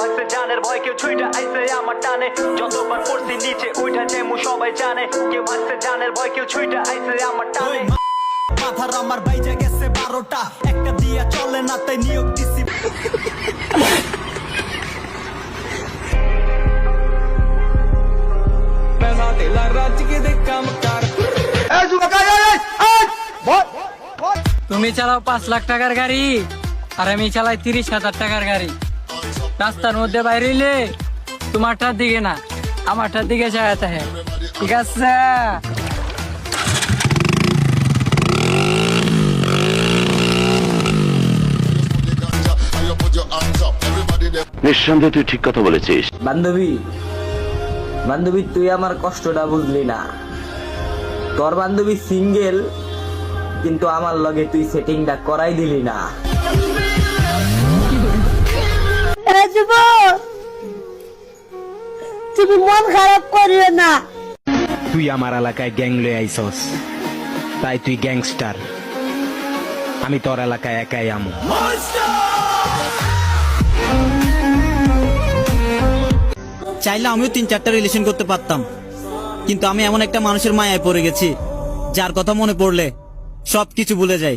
ভাগছে জানের ভয় কেউ ছুইটা আইছে আমার টানে। যতবার পড়ছি নিচে উঠা যেমু সবাই জানে। কেউ ভাগছে জানের ভয় কেউ ছুইটা আইছে আমার টানে। মাথার আমার বাইজে গেছে বারোটা। একটা দিয়া চলে না তাই নিয়োগ দিছি। তুমি চালাও পাঁচ লাখ টাকার গাড়ি আর আমি চালাই তিরিশ হাজার টাকার গাড়ি। রাস্তার মধ্যে বাইরেলে তোমারটার দিকে না আমারটার দিকে চাইতে হ্যাঁ। ঠিক আছে? নিঃসন্দেহে তুই ঠিক কথা বলেছিস। বান্ধবী বান্ধবী তুই আমার কষ্টটা বুঝলি না। তোর বান্ধবী সিঙ্গেল কিন্তু আমার লগে তুই সেটিংটা করাই দিলি না। যুব তুমি মন খারাপ করিও না। তুই আমার এলাকায় গ্যাং লয়ে আইসস তাই তুই গ্যাংস্টার। আমি তোর এলাকায় একাই আম। চাইলে আমিও তিন চারটা রিলেশন করতে পারতাম। কিন্তু আমি এমন একটা মানুষের মায়ায় পড়ে গেছি যার কথা মনে পড়লে সবকিছু ভুলে যাই